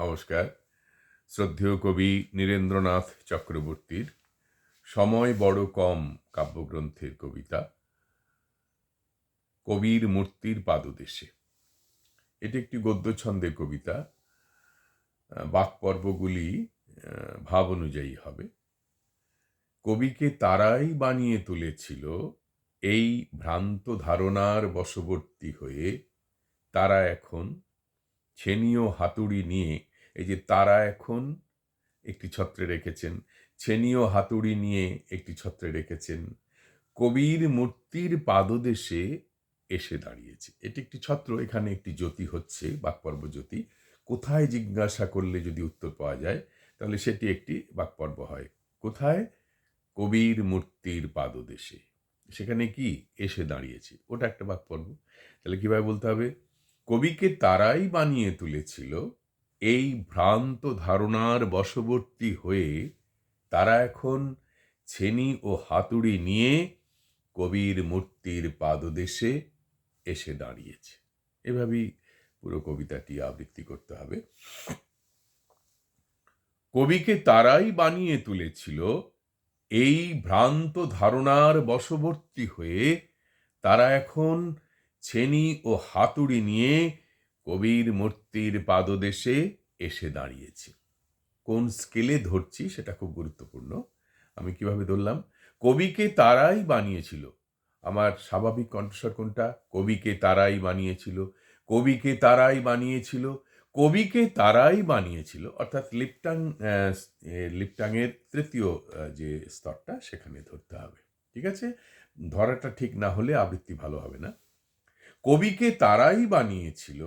নমস্কার। শ্রদ্ধেয় কবি নীরেন্দ্রনাথ চক্রবর্তীর সময় বড় কম কাব্যগ্রন্থের কবিতা, কবির মূর্তির পাদদেশে। এটি একটি গদ্যছন্দের কবিতা। বাকপর্বগুলি ভাব অনুযায়ী হবে। কবিকে তারাই বানিয়ে তুলেছিল এই ভ্রান্ত ধারণার বশবর্তী হয়ে। তারা এখন ছেনীয় হাতুড়ি নিয়ে এই যে তারা এখন একটি ছত্রে রেখেছেন। ছেনীয় হাতুড়ি নিয়ে একটি ছত্রে রেখেছেন। কবির মূর্তির পাদদেশে এসে দাঁড়িয়েছে। এটি একটি ছত্র, এখানে একটি জ্যোতি হচ্ছে, বাকপর্ব জ্যোতি। কোথায় জিজ্ঞাসা করলে যদি উত্তর পাওয়া যায়, তাহলে সেটি একটি বাকপর্ব হয়। কোথায়? কবির মূর্তির পাদদেশে। সেখানে কি? এসে দাঁড়িয়েছে। ওটা একটা বাকপর্ব। তাহলে কীভাবে বলতে হবে? কবিকে তারাই বানিয়ে তুলেছিল এই ভ্রান্ত ধারণার বশবর্তী হয়ে তারা এখন ছেনি ও হাতুড়ি নিয়ে কবির মূর্তির পাদদেশে এসে দাঁড়িয়েছে। এভাবেই পুরো কবিতাটি আবৃত্তি করতে হবে। কবিকে তারাই বানিয়ে তুলেছিল এই ভ্রান্ত ধারণার বশবর্তী হয়ে তারা এখন ছেনি ও হাতুড়ি নিয়ে কবির মূর্তির পাদদেশে এসে দাঁড়িয়েছে। কোন স্কেলে ধরছি সেটা খুব গুরুত্বপূর্ণ। আমি কীভাবে ধরলাম? কবিকে তারাই বানিয়েছিল। আমার স্বাভাবিক কণ্ঠস্বর কোনটা? কবিকে তারাই বানিয়েছিল। কবিকে তারাই বানিয়েছিল। কবিকে তারাই বানিয়েছিল। অর্থাৎ লিপটাং লিপটাংয়ের তৃতীয় যে স্তরটা সেখানে ধরতে হবে। ঠিক আছে? ধরাটা ঠিক না হলে আবৃত্তি ভালো হবে না। কবিকে তারাই বানিয়েছিল,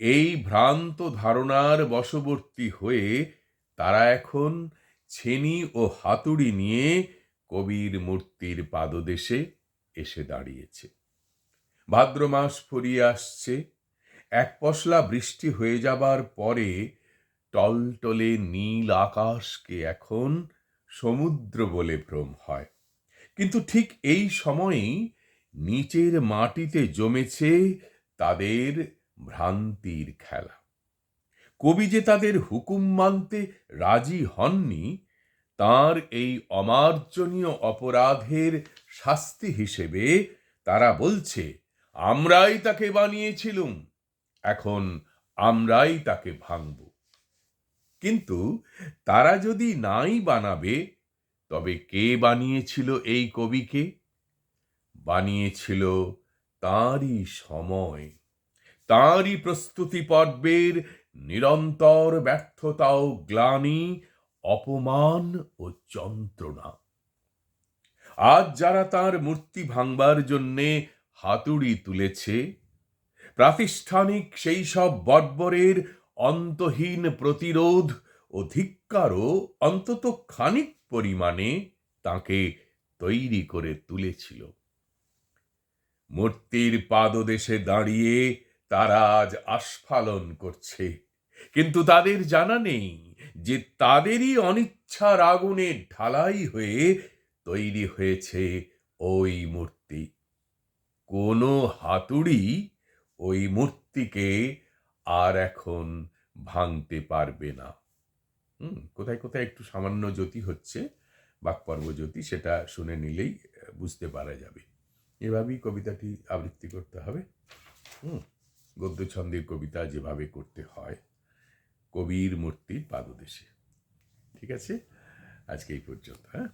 এই ভ্রান্ত ধারণার বশবর্তী হয়ে তারা এখন ছেনি ও হাতুড়ি নিয়ে কবির মূর্তির পাদদেশে এসে দাঁড়িয়েছে। ভাদ্র মাস ফুরিয়ে আসছে, এক পশলা বৃষ্টি হয়ে যাবার পরে টলটলে নীল আকাশকে এখন সমুদ্র বলে ভ্রম হয়। কিন্তু ঠিক এই সময়েই নিচের মাটিতে জমেছে তাদের ভ্রান্তির খেলা। কবি যে তাদের হুকুম মানতে রাজি হননি, তার এই অমার্জনীয় অপরাধের শাস্তি হিসেবে তারা বলছে, আমরাই তাকে বানিয়েছিলুম, এখন আমরাই তাকে ভাঙব। কিন্তু তারা যদি নাই বানাবে, তবে কে বানিয়েছিল এই কবিকে? বানিয়েছিল তাঁরই সময়। তাঁরই প্রস্তুতি পর্বের নিরন্তর ব্যর্থতা ও গ্লানি, অপমান ও যন্ত্রণা। আজ যারা তার মূর্তি ভাঙবার জন্যে হাতুড়ি তুলেছে, প্রাতিষ্ঠানিক সেই সব বর্বরের অন্তহীন প্রতিরোধ ও ধিক্কারও অন্তত খানিক পরিমাণে তাকে তৈরি করে তুলেছিল। মূর্তির পাদদেশে দাঁড়িয়ে তারা আজ আস্ফালন করছে। কিন্তু তাদের জানা নেই যে তাদেরই অনিচ্ছার আগুনে ঢালাই হয়ে তৈরি হয়েছে ওই মূর্তি। কোনো হাতুড়ি ওই মূর্তিকে আর এখন ভাঙতে পারবে না। হুম, কোথায় কোথায় একটু সামান্য জ্যোতি হচ্ছে, বাকপর্ব জ্যোতি, সেটা শুনে নিলেই বুঝতে পারা যাবে। এভাবেই কবিতাটি আবৃত্তি করতে হবে। হুম গদ্য ছন্দের কবিতা যেভাবে করতে হয়, কবির মূর্তির পাদদেশে। ঠিক আছে? আজকে এই পর্যন্ত হ্যাঁ?